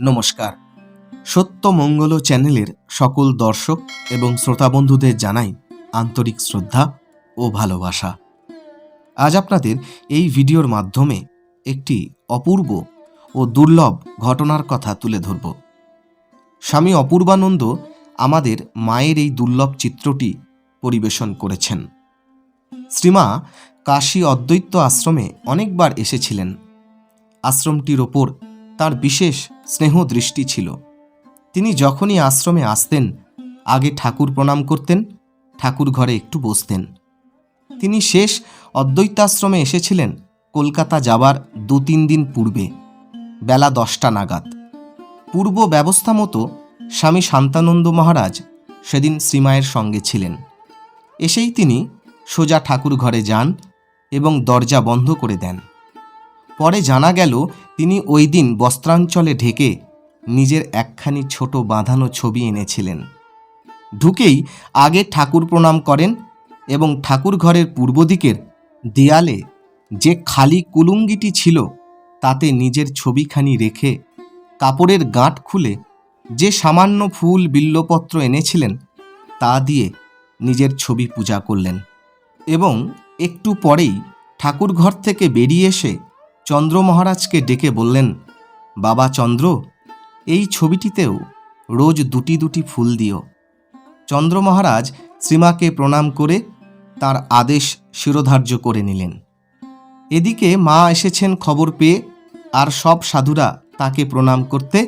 নমস্কার। সত্য মঙ্গল চ্যানেলের সকল দর্শক এবং শ্রোতা বন্ধুদের জানাই আন্তরিক শ্রদ্ধা ও ভালোবাসা। আজ আপনাদের এই ভিডিওর মাধ্যমে একটি অপূর্ব ও দুর্লভ ঘটনার কথা তুলে ধরব। স্বামী অপূর্বানন্দ আমাদের মায়ের এই দুর্লভ চিত্রটি পরিবেশন করেছেন। শ্রীমা কাশী অদ্বৈত আশ্রমে অনেকবার এসেছিলেন। আশ্রমটির ওপর তার বিশেষ স্নেহ দৃষ্টি ছিল। তিনি যখনই আশ্রমে আসতেন, আগে ঠাকুর প্রণাম করতেন, ঠাকুর ঘরে একটু বসতেন। তিনি শেষ অদ্বৈতাশ্রমে এসেছিলেন কলকাতা যাবার দু তিন দিন পূর্বে, বেলা দশটা নাগাদ। পূর্ব ব্যবস্থা মতো স্বামী শান্তানন্দ মহারাজ সেদিন শ্রীমায়ের সঙ্গে ছিলেন। এসেই তিনি সোজা ঠাকুর ঘরে যান এবং দরজা বন্ধ করে দেন। পরে জানা গেল, তিনি ওই দিন বস্ত্রাঞ্চলে ঢেকে নিজের একখানি ছোট বাঁধানো ছবি এনেছিলেন। ঢুকেই আগে ঠাকুর প্রণাম করেন এবং ঠাকুর ঘরের পূর্ব দিকের দেয়ালে যে খালি কুলুঙ্গিটি ছিল, তাতে নিজের ছবিখানি রেখে কাপড়ের গাঁট খুলে যে সামান্য ফুল বিল্লপত্র এনেছিলেন, তা দিয়ে নিজের ছবি পূজা করলেন এবং একটু পরেই ঠাকুর ঘর থেকে বেরিয়ে এসে চন্দ্র মহারাজকে ডেকে বললেন, বাবা চন্দ্র, এই ছবিটিতেও রোজ দুটি দুটি ফুল দিও। চন্দ্র মহারাজ শ্রীমাকে প্রণাম করে তার আদেশ শিরোধার্য করে নিলেন। এদিকে মা এসেছেন খবর পেয়ে, আর সব সাধুরা তাকে প্রণাম করতে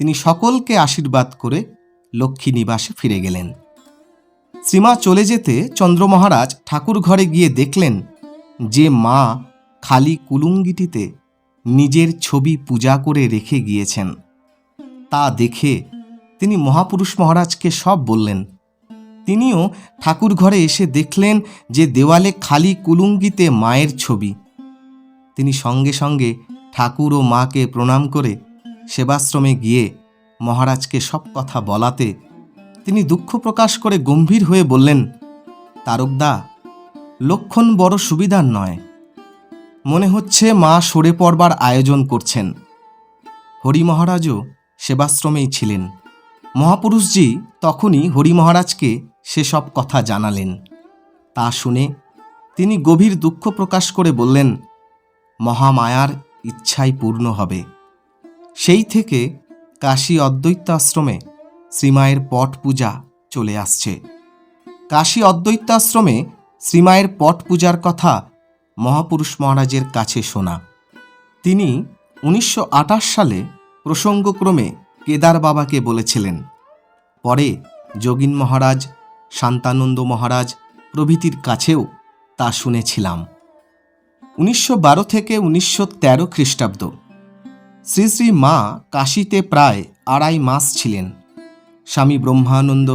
তিনি সকলকে আশীর্বাদ করে লক্ষ্মী নিবাসে ফিরে গেলেন। শ্রীমা চলে যেতে চন্দ্র মহারাজ ঠাকুর ঘরে গিয়ে দেখলেন যে মা খালি কুলুঙ্গিটিতে নিজের ছবি পূজা করে রেখে গিয়েছেন। তা দেখে তিনি মহাপুরুষ মহারাজকে সব বললেন। তিনিও ঠাকুর ঘরে এসে দেখলেন যে দেওয়ালে খালি কুলুঙ্গিতে মায়ের ছবি। তিনি সঙ্গে সঙ্গে ঠাকুর ও মাকে প্রণাম করে সেবাশ্রমে গিয়ে মহারাজকে সব কথা বলাতে তিনি দুঃখ প্রকাশ করে গম্ভীর হয়ে বললেন, তারকদা, লক্ষণ বড় সুবিধার নয়। মনে হচ্ছে মা সরে পড়বার আয়োজন করছেন। হরি মহারাজও সেবাশ্রমেই ছিলেন। মহাপুরুষজি তখনই হরি মহারাজকে সেসব কথা জানালেন। তা শুনে তিনি গভীর দুঃখ প্রকাশ করে বললেন, মহামায়ার ইচ্ছাই পূর্ণ হবে। সেই থেকে কাশী অদ্বৈত আশ্রমে শ্রীমায়ের পট পূজা চলে আসছে। কাশী অদ্বৈত আশ্রমে শ্রীমায়ের পট পূজার কথা মহাপুরুষ মহারাজের কাছে শোনা। তিনি উনিশশো আটাশ সালে প্রসঙ্গক্রমে কেদার বাবাকে বলেছিলেন, পরে যোগিন মহারাজ, শান্তানন্দ মহারাজ প্রভৃতির কাছেও তা শুনেছিলাম। উনিশশো বারো থেকে উনিশশো তেরো খ্রিস্টাব্দ। শ্রী শ্রী মা কাশীতে প্রায় আড়াই মাস ছিলেন। স্বামী ব্রহ্মানন্দ,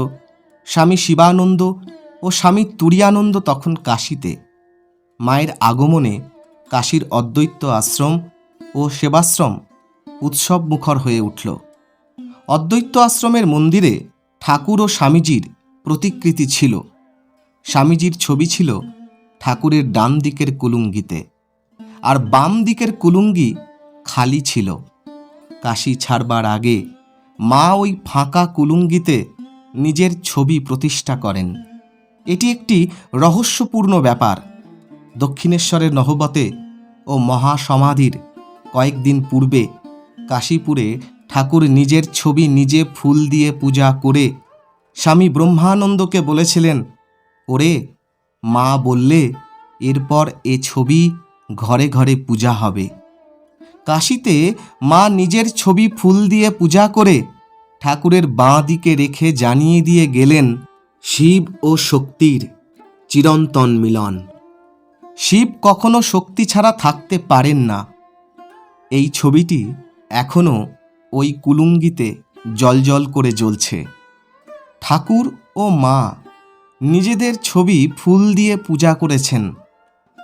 স্বামী শিবানন্দ ও স্বামী তুরিয়ানন্দ তখন কাশীতে। মায়ের আগমনে কাশীর অদ্বৈত আশ্রম ও সেবাশ্রম উৎসব মুখর হয়ে উঠল। অদ্বৈত আশ্রমের মন্দিরে ঠাকুর ও স্বামীজির প্রতিকৃতি ছিল। স্বামীজির ছবি ছিল ঠাকুরের ডান দিকের কুলুঙ্গিতে। আর বাম দিকের কুলুঙ্গি খালি ছিল। কাশি ছাড়বার আগে মা ওই ফাঁকা কুলুঙ্গিতে নিজের ছবি প্রতিষ্ঠা করেন। এটি একটি রহস্যপূর্ণ ব্যাপার। দক্ষিণেশ্বরের নহবতে ও মহাসমাধির কয়েকদিন পূর্বে কাশীপুরে ঠাকুর নিজের ছবি নিজে ফুল দিয়ে পূজা করে স্বামী ব্রহ্মানন্দকে বলেছিলেন, ওরে, মা বললে এরপর এ ছবি ঘরে ঘরে পূজা হবে। কাশীতে মা নিজের ছবি ফুল দিয়ে পূজা করে ঠাকুরের বাঁ দিকে রেখে জানিয়ে দিয়ে গেলেন, শিব ও শক্তির চিরন্তন মিলন। শিব কখনো শক্তি ছাড়া থাকতে পারেন না। এই ছবিটি এখনও ওই কুলুঙ্গিতে জলজল করে জ্বলছে। ঠাকুর ও মা নিজেদের ছবি ফুল দিয়ে পূজা করেছেন।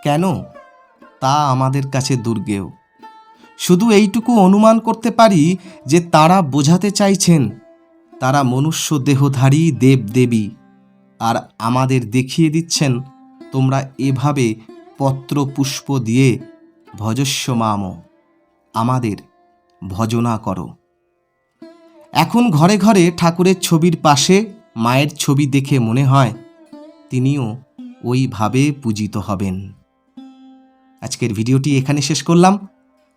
কেন? তা আমাদের কাছে দুর্গেও শুধু এইটুকু অনুমান করতে পারি যে তারা বোঝাতে চাইছেন, তারা মনুষ্য দেহধারী দেবদেবী। আর আমাদের দেখিয়ে দিচ্ছেন, তোমরা এভাবে পত্র পুষ্প দিয়ে ভজস্ব মাম, আমাদের ভজনা করো। এখন ঘরে ঘরে ঠাকুরের ছবির পাশে মায়ের ছবি দেখে মনে হয় তিনিও ওইভাবে পূজিত হবেন। আজকের ভিডিওটি এখানে শেষ করলাম।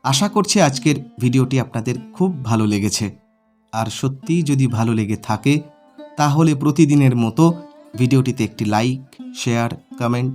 আশা করছি আজকের ভিডিওটি আপনাদের খুব ভালো লেগেছে। আর সত্যিই যদি ভালো লেগে থাকে, তাহলে প্রতিদিনের মতো ভিডিওটিতে একটি লাইক, শেয়ার, কমেন্ট